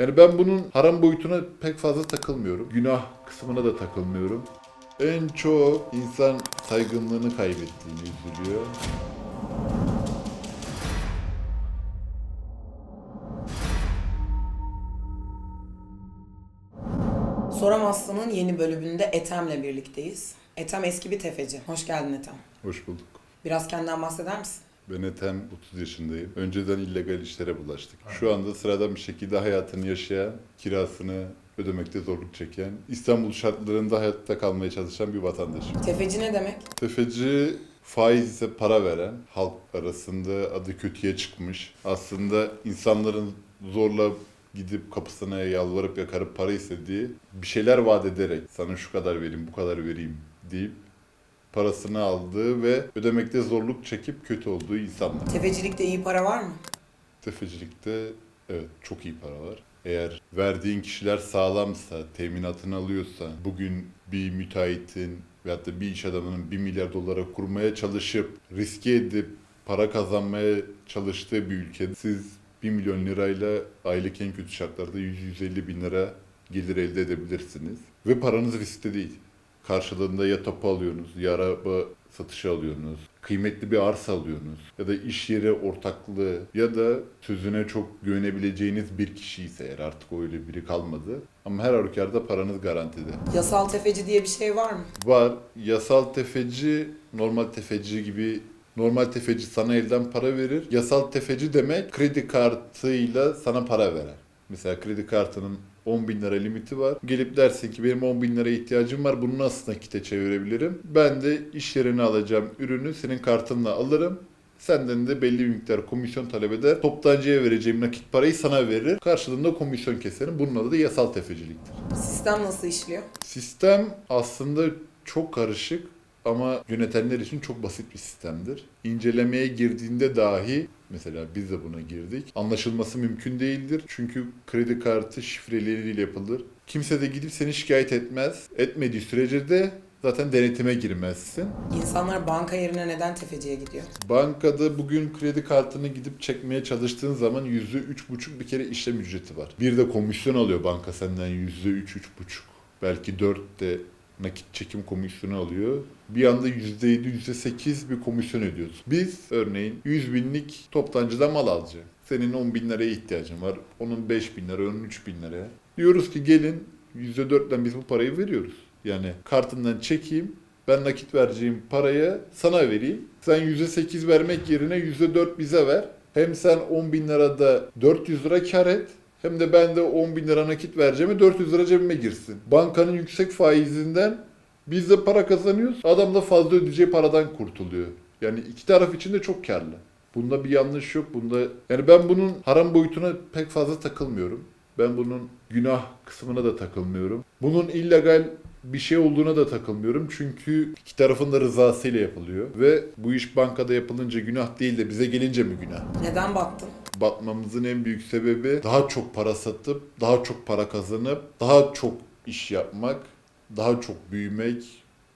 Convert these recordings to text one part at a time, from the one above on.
Yani ben bunun haram boyutuna pek fazla takılmıyorum. Günah kısmına da takılmıyorum. En çok insan saygınlığını kaybettiğini üzülüyor. Soramazsın'ın yeni bölümünde Ethem'le birlikteyiz. Ethem eski bir tefeci. Hoş geldin Ethem. Hoş bulduk. Biraz kendinden bahseder misin? Ben Ethem 30 yaşındayım. Önceden illegal işlere bulaştık. Şu anda sıradan bir şekilde hayatını yaşayan, kirasını ödemekte zorluk çeken, İstanbul şartlarında hayatta kalmaya çalışan bir vatandaşım. Tefeci ne demek? Tefeci faiz ise para veren, halk arasında adı kötüye çıkmış. Aslında insanların zorla gidip kapısına yalvarıp yakarıp para istediği bir şeyler vaat ederek sana şu kadar vereyim, bu kadar vereyim deyip parasını aldığı ve ödemekte zorluk çekip kötü olduğu insanlar. Tefecilikte iyi para var mı? Tefecilikte evet çok iyi para var. Eğer verdiğin kişiler sağlamsa, teminatını alıyorsa, bugün bir müteahhitin veyahut da bir iş adamının 1 milyar dolara kurmaya çalışıp riske edip para kazanmaya çalıştığı bir ülkede siz 1 milyon lirayla aylık en kötü şartlarda 100-150 bin lira gelir elde edebilirsiniz. Ve paranız riskte değil. Karşılığında ya tapu alıyorsunuz, ya araba satışı alıyorsunuz, kıymetli bir arsa alıyorsunuz ya da iş yeri ortaklığı ya da sözüne çok güvenebileceğiniz bir kişi ise eğer artık öyle biri kalmadı. Ama her halükarda paranız garantide. Yasal tefeci diye bir şey var mı? Var yasal tefeci, normal tefeci gibi Normal tefeci sana elden para verir. Yasal tefeci demek kredi kartıyla sana para veren. Mesela kredi kartının 10 bin lira limiti var. Gelip dersin ki benim 10 bin liraya ihtiyacım var. Bunu nasıl nakite çevirebilirim? Ben de iş yerine alacağım ürünü senin kartınla alırım. Senden de belli bir miktar komisyon talep eder. Toptancıya vereceğim nakit parayı sana verir. Karşılığında komisyon keserim. Bunun adı da yasal tefeciliktir. Sistem nasıl işliyor? Sistem aslında çok karışık ama yönetenler için çok basit bir sistemdir. İncelemeye girdiğinde dahi mesela biz de buna girdik. Anlaşılması mümkün değildir. Çünkü kredi kartı şifreleriyle yapılır. Kimse de gidip seni şikayet etmez. Etmediği sürece de zaten denetime girmezsin. İnsanlar banka yerine neden tefeciye gidiyor? Bankada bugün kredi kartını gidip çekmeye çalıştığın zaman yüzde üç buçuk bir kere işlem ücreti var. Bir de komisyon alıyor banka senden yüzde üç, üç buçuk. Belki dört de nakit çekim komisyonu alıyor. Bir anda yüzde yedi, yüzde sekiz bir komisyon ödüyoruz. Biz örneğin 100 binlik toptancıdan mal alacağız. Senin 10 bin liraya ihtiyacın var. Onun 5 bin lira, onun 3 bin liraya. Diyoruz ki gelin yüzde dörtten biz bu parayı veriyoruz. Yani kartından çekeyim, ben nakit vereceğim paraya sana vereyim. Sen yüzde sekiz vermek yerine yüzde dört bize ver. Hem sen 10 bin lirada 400 lira kar et. Hem de ben de 10 bin lira nakit vereceğime 400 lira cebime girsin. Bankanın yüksek faizinden biz de para kazanıyoruz. Adam da fazla ödeyeceği paradan kurtuluyor. Yani iki taraf için de çok karlı. Bunda bir yanlış yok. Bunda yani ben bunun haram boyutuna pek fazla takılmıyorum. Ben bunun günah kısmına da takılmıyorum. Bunun illegal bir şey olduğuna da takılmıyorum. Çünkü iki tarafın da rızasıyla yapılıyor. Ve bu iş bankada yapılınca günah değil de bize gelince mi günah? Neden baktın? Batmamızın en büyük sebebi daha çok para satıp, daha çok para kazanıp, daha çok iş yapmak, daha çok büyümek,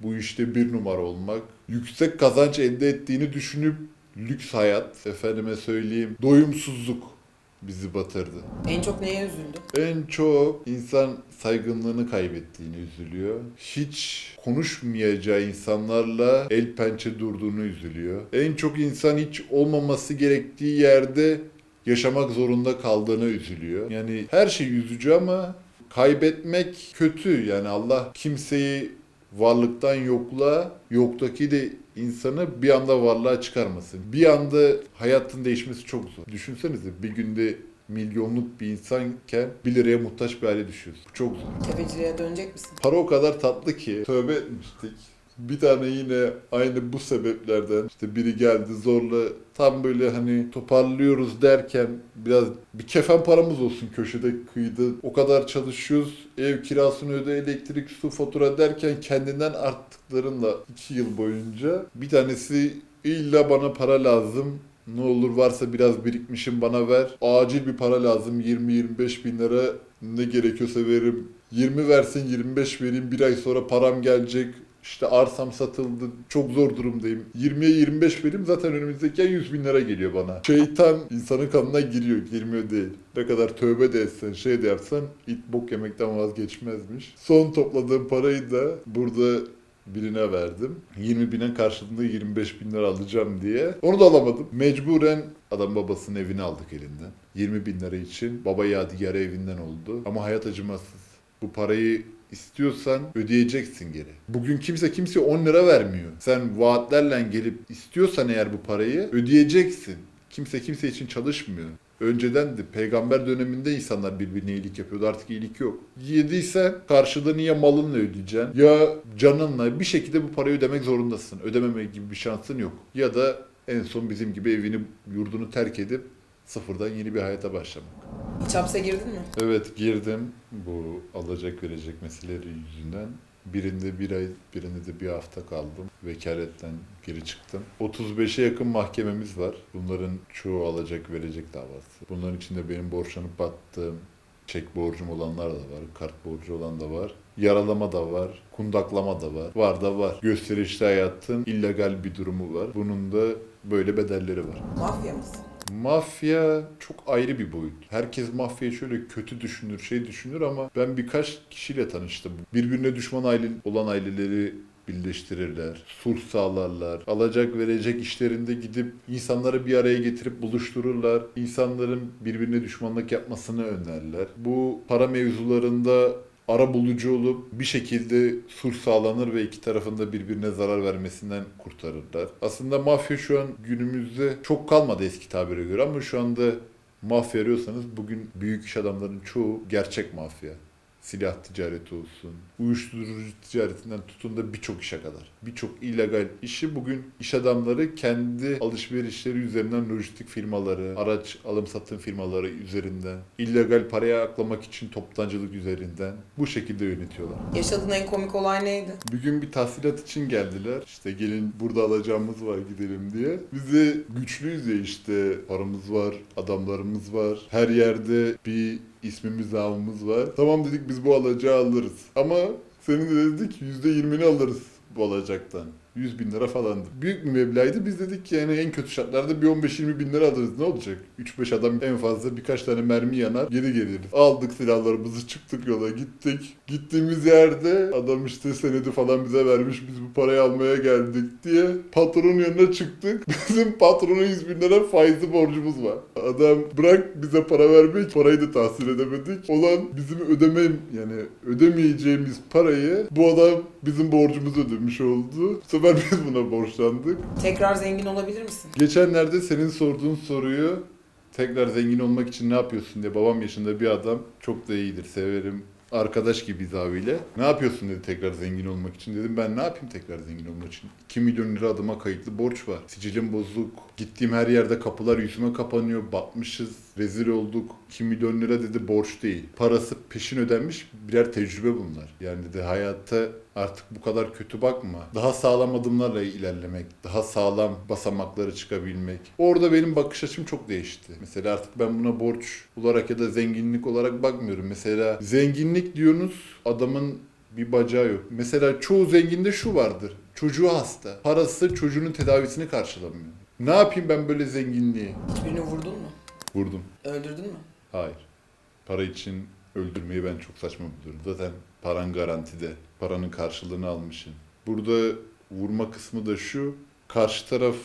bu işte bir numara olmak, yüksek kazanç elde ettiğini düşünüp lüks hayat, efendime söyleyeyim, doyumsuzluk bizi batırdı. En çok neye üzüldün? En çok insan saygınlığını kaybettiğini üzülüyor. Hiç konuşmayacağı insanlarla el pençe durduğunu üzülüyor. En çok insan hiç olmaması gerektiği yerde yaşamak zorunda kaldığını üzülüyor. Yani her şey üzücü ama kaybetmek kötü. Yani Allah kimseyi varlıktan yokluğa, yoktaki de insanı bir anda varlığa çıkarmasın. Bir anda hayatın değişmesi çok zor. Düşünsenize bir günde milyonluk bir insanken 1 liraya muhtaç bir hale düşüyorsun. Bu çok zor. Tefeciliğe dönecek misin? Para o kadar tatlı ki tövbe etmiştik. Bir tane yine aynı bu sebeplerden işte biri geldi zorla tam böyle hani toparlıyoruz derken biraz bir kefen paramız olsun köşede kıyıda o kadar çalışıyoruz ev kirasını öde elektrik su fatura derken kendinden arttıklarınla iki yıl boyunca bir tanesi illa bana para lazım ne olur varsa biraz birikmişim bana ver. Acil bir para lazım 20-25 bin lira ne gerekiyorsa veririm. 20 versin 25 vereyim bir ay sonra param gelecek. İşte arsam satıldı, çok zor durumdayım. 20'ye 25 verim zaten önümüzdeki ay 100 bin lira geliyor bana. Şeytan insanın kanına giriyor, girmiyor değil. Ne kadar tövbe de etsen, şey de yapsan it bok yemekten vazgeçmezmiş. Son topladığım parayı da burada birine verdim. 20 binin karşılığında 25 bin lira alacağım diye. Onu da alamadım. Mecburen adam babasının evini aldık elinden. 20 bin lira için. Baba yadigarı evinden oldu. Ama hayat acımasız. Bu parayı istiyorsan ödeyeceksin geri. Bugün kimse kimseye 10 lira vermiyor. Sen vaatlerle gelip istiyorsan eğer bu parayı ödeyeceksin. Kimse kimse için çalışmıyor. Önceden de peygamber döneminde insanlar birbirine iyilik yapıyordu. Artık iyilik yok. Yediysen karşılığını ya malınla ödeyeceksin ya canınla bir şekilde bu parayı ödemek zorundasın. Ödememe gibi bir şansın yok. Ya da en son bizim gibi evini yurdunu terk edip sıfırdan yeni bir hayata başlamak. Hiç hapse girdin mi? Evet girdim bu alacak verecek meseleleri yüzünden. Birinde bir ay, birinde de bir hafta kaldım. Vekaletten geri çıktım. 35'e yakın mahkememiz var. Bunların çoğu alacak verecek davası. Bunların içinde benim borçlanıp battığım, çek borcum olanlar da var, kart borcu olan da var. Yaralama da var, kundaklama da var. Var da var. Gösterişli hayatın illegal bir durumu var. Bunun da böyle bedelleri var. Mafya mısın? Mafya çok ayrı bir boyut. Herkes mafyayı şöyle kötü düşünür, şey düşünür ama ben birkaç kişiyle tanıştım. Birbirine düşman aile olan aileleri birleştirirler, sulh sağlarlar, alacak verecek işlerinde gidip insanları bir araya getirip buluştururlar, insanların birbirine düşmanlık yapmasını önlerler. Bu para mevzularında ara bulucu olup bir şekilde sulh sağlanır ve iki tarafında birbirine zarar vermesinden kurtarırlar. Aslında mafya şu an günümüzde çok kalmadı eski tabire göre ama şu anda mafya arıyorsanız bugün büyük iş adamlarının çoğu gerçek mafya. Silah ticareti olsun, uyuşturucu ticaretinden tutun da birçok işe kadar. Birçok illegal işi bugün iş adamları kendi alışverişleri üzerinden lojistik firmaları, araç alım satım firmaları üzerinden, illegal paraya aklamak için toptancılık üzerinden bu şekilde yönetiyorlar. Yaşadığın en komik olay neydi? Bir gün bir tahsilat için geldiler. İşte gelin burada alacağımız var gidelim diye. Biz de güçlüyüz ya işte paramız var, adamlarımız var. Her yerde bir ismimiz, namımız var. Tamam dedik biz bu alacağı alırız. Ama senin de dedik %20'ni alırız bu alacaktan. 100 bin lira falandı. Büyük bir meblağdı. Biz dedik ki yani en kötü şartlarda bir 15-20 bin lira alırız. Ne olacak? 3-5 adam en fazla birkaç tane mermi yanar. Geri geliriz. Aldık silahlarımızı çıktık yola gittik. Gittiğimiz yerde adam işte senedi falan bize vermiş. Biz bu parayı almaya geldik diye patronun yanına çıktık. Bizim patronun 100 bin lira faizli borcumuz var. Adam bırak bize para vermek parayı da tahsil edemedik. Olan bizim ödemem yani ödemeyeceğimiz parayı bu adam bizim borcumuzu ödemiş oldu. Bu sefer biz buna borçlandık. Tekrar zengin olabilir misin? Geçenlerde senin sorduğun soruyu tekrar zengin olmak için ne yapıyorsun diye babam yaşında bir adam çok da iyidir severim. Arkadaş gibiyiz abiyle. Ne yapıyorsun dedi tekrar zengin olmak için. Dedim ben ne yapayım tekrar zengin olmak için. 2 milyon lira adıma kayıtlı borç var. Sicilim bozuk. Gittiğim her yerde kapılar yüzüme kapanıyor. Batmışız. Rezil olduk. 2 milyon lira dedi borç değil. Parası peşin ödenmiş birer tecrübe bunlar. Yani dedi hayatta artık bu kadar kötü bakma. Daha sağlam adımlarla ilerlemek, daha sağlam basamakları çıkabilmek. Orada benim bakış açım çok değişti. Mesela artık ben buna borç olarak ya da zenginlik olarak bakmıyorum. Mesela zenginlik diyorsunuz adamın bir bacağı yok. Mesela çoğu zenginde şu vardır. Çocuğu hasta. Parası çocuğunun tedavisini karşılamıyor. Ne yapayım ben böyle zenginliği? Hiçbirini vurdun mu? Vurdum. Öldürdün mü? Hayır. Para için öldürmeyi ben çok saçma buluyorum. Zaten paran garantide. Paranın karşılığını almışsın. Burada vurma kısmı da şu. Karşı taraf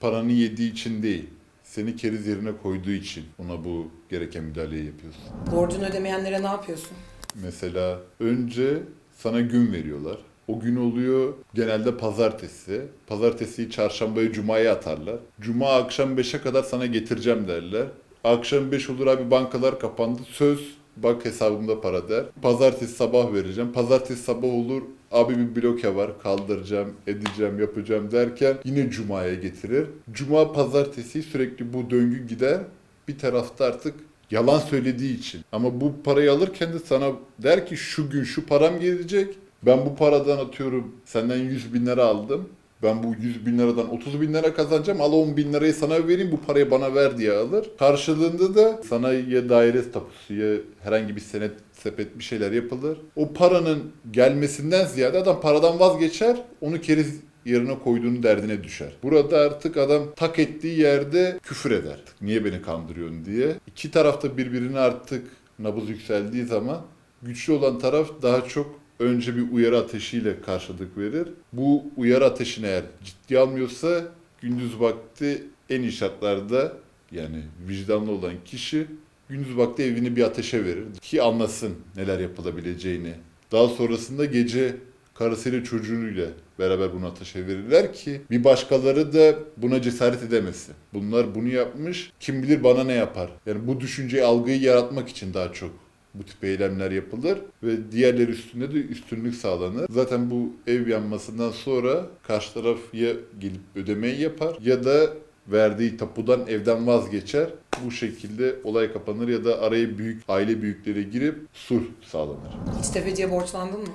paranı yediği için değil. Seni keriz yerine koyduğu için ona bu gereken müdahaleyi yapıyorsun. Borcunu ödemeyenlere ne yapıyorsun? Mesela önce sana gün veriyorlar. O gün oluyor genelde pazartesi. Pazartesiyi çarşambaya cumaya atarlar. Cuma akşam 5'e kadar sana getireceğim derler. Akşam 5 olur abi bankalar kapandı. Söz bak hesabımda para der. Pazartesi sabah vereceğim. Pazartesi sabah olur abi bir bloke var kaldıracağım, edeceğim, yapacağım derken yine cumaya getirir. Cuma pazartesi sürekli bu döngü gider. Bir tarafta artık yalan söylediği için. Ama bu parayı alırken de sana der ki şu gün şu param gelecek. Ben bu paradan atıyorum senden 100 bin lira aldım. Ben bu 100 bin liradan 30 bin lira kazanacağım. Al 10 bin lirayı sana vereyim bu parayı bana ver diye alır. Karşılığında da sana ya daire tapusu ya herhangi bir senet sepet bir şeyler yapılır. O paranın gelmesinden ziyade adam paradan vazgeçer. Onu keriz yerine koyduğunu derdine düşer. Burada artık adam tak ettiği yerde küfür eder. Niye beni kandırıyorsun diye. İki tarafta birbirine artık nabız yükseldiği zaman güçlü olan taraf daha çok önce bir uyarı ateşiyle karşılık verir. Bu uyarı ateşini eğer ciddiye almıyorsa gündüz vakti en iyi şartlarda yani vicdanlı olan kişi gündüz vakti evini bir ateşe verir ki anlasın neler yapılabileceğini. Daha sonrasında gece karısıyla çocuğuyla beraber bunu ateşe verirler ki bir başkaları da buna cesaret edemesin. Bunlar bunu yapmış, kim bilir bana ne yapar. Yani bu düşünceyi, algıyı yaratmak için daha çok bu tip eylemler yapılır ve diğerleri üstünde de üstünlük sağlanır. Zaten bu ev yanmasından sonra karşı taraf ya gelip ödemeyi yapar ya da verdiği tapudan evden vazgeçer. Bu şekilde olay kapanır ya da araya büyük aile büyükleri girip sulh sağlanır. Hiç tefeciye borçlandın mı?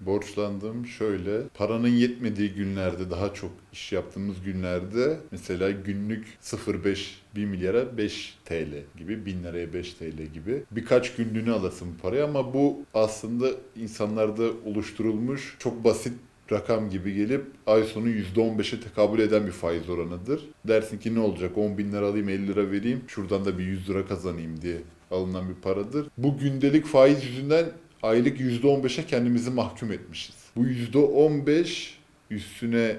Borçlandım şöyle. Paranın yetmediği günlerde daha çok iş yaptığımız günlerde mesela günlük 0.5 1 milyara 5 TL gibi 1000 liraya 5 TL gibi birkaç günlüğüne alasın parayı ama bu aslında insanlarda oluşturulmuş çok basit rakam gibi gelip ay sonu %15'e tekabül eden bir faiz oranıdır. Dersin ki ne olacak 10 bin lira alayım 50 lira vereyim şuradan da bir 100 lira kazanayım diye alınan bir paradır. Bu gündelik faiz yüzünden aylık %15'e kendimizi mahkum etmişiz. Bu %15 üstüne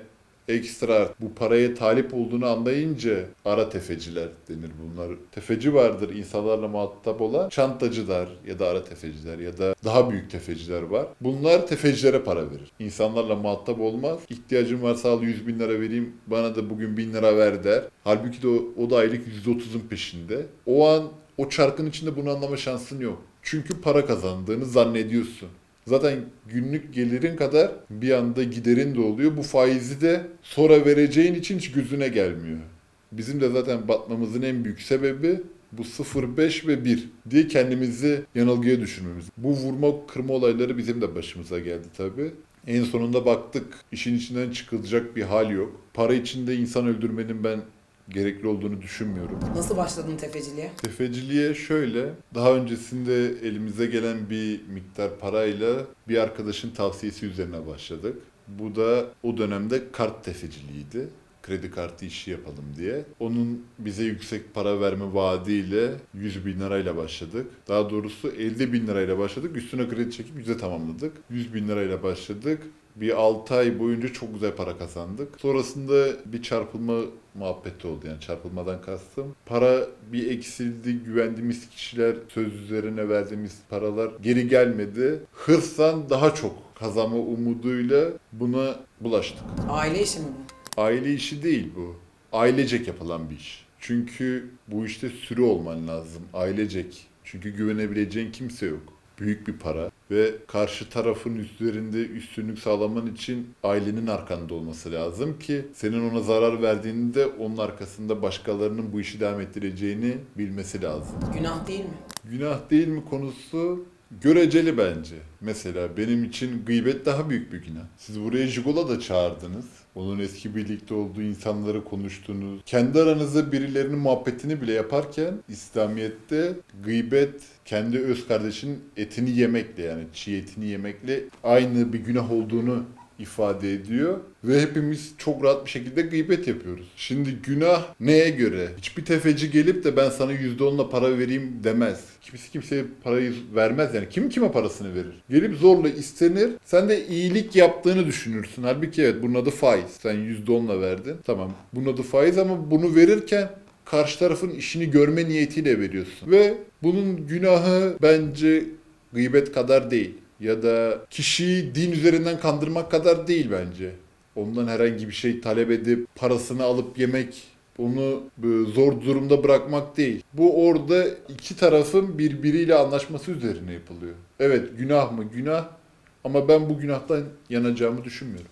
ekstra bu paraya talip olduğunu anlayınca ara tefeciler denir bunlar. Tefeci vardır insanlarla muhatap olan çantacılar ya da ara tefeciler ya da daha büyük tefeciler var. Bunlar tefecilere para verir. İnsanlarla muhatap olmaz. İhtiyacım varsa al 100 bin lira vereyim bana da bugün 1000 lira ver der. Halbuki de o, o da aylık %30'un peşinde. O an o çarkın içinde bunu anlama şansın yok. Çünkü para kazandığını zannediyorsun. Zaten günlük gelirin kadar bir anda giderin de oluyor. Bu faizi de sonra vereceğin için hiç gözüne gelmiyor. Bizim de zaten batmamızın en büyük sebebi bu 0, 5 ve 1 diye kendimizi yanılgıya düşürmemiz. Bu vurma kırma olayları bizim de başımıza geldi tabii. En sonunda baktık işin içinden çıkılacak bir hal yok. Para içinde insan öldürmenin ben gerekli olduğunu düşünmüyorum. Nasıl başladın tefeciliğe? Tefeciliğe şöyle, daha öncesinde elimize gelen bir miktar parayla bir arkadaşın tavsiyesi üzerine başladık. Bu da o dönemde kart tefeciliğiydi. Kredi kartı işi yapalım diye. Onun bize yüksek para verme vaadiyle 100 bin lirayla başladık. Daha doğrusu 50 bin lirayla başladık. Üstüne kredi çekip yüze tamamladık. 100 bin lirayla başladık. Bir 6 ay boyunca çok güzel para kazandık. Sonrasında bir çarpılma muhabbeti oldu yani çarpılmadan kastım. Para bir eksildi, güvendiğimiz kişiler söz üzerine verdiğimiz paralar geri gelmedi. Hırstan daha çok kazanma umuduyla buna bulaştık. Aile işi mi bu? Aile işi değil bu. Ailecek yapılan bir iş. Çünkü bu işte sürü olman lazım. Ailecek. Çünkü güvenebileceğin kimse yok. Büyük bir para ve karşı tarafın üzerinde üstünlük sağlaman için ailenin arkanda olması lazım ki senin ona zarar verdiğinde onun arkasında başkalarının bu işi devam ettireceğini bilmesi lazım. Günah değil mi? Günah değil mi konusu göreceli bence. Mesela benim için gıybet daha büyük bir günah. Siz buraya Jigola da çağırdınız. Onun eski birlikte olduğu insanları konuştunuz. Kendi aranızda birilerinin muhabbetini bile yaparken İslamiyet'te gıybet kendi öz kardeşinin etini yemekle yani çiğ etini yemekle aynı bir günah olduğunu ifade ediyor ve hepimiz çok rahat bir şekilde gıybet yapıyoruz. Şimdi günah neye göre? Hiçbir tefeci gelip de ben sana %10'la para vereyim demez. Kimse kimseye parayı vermez yani. Kim kime parasını verir? Gelip zorla istenir. Sen de iyilik yaptığını düşünürsün. Halbuki evet bunun adı faiz. Sen %10'la verdin. Tamam. Bunun adı faiz ama bunu verirken karşı tarafın işini görme niyetiyle veriyorsun. Ve bunun günahı bence gıybet kadar değil. Ya da kişiyi din üzerinden kandırmak kadar değil bence. Ondan herhangi bir şey talep edip parasını alıp yemek, onu zor durumda bırakmak değil. Bu orada iki tarafın birbiriyle anlaşması üzerine yapılıyor. Evet günah mı? Günah. Ama ben bu günahtan yanacağımı düşünmüyorum.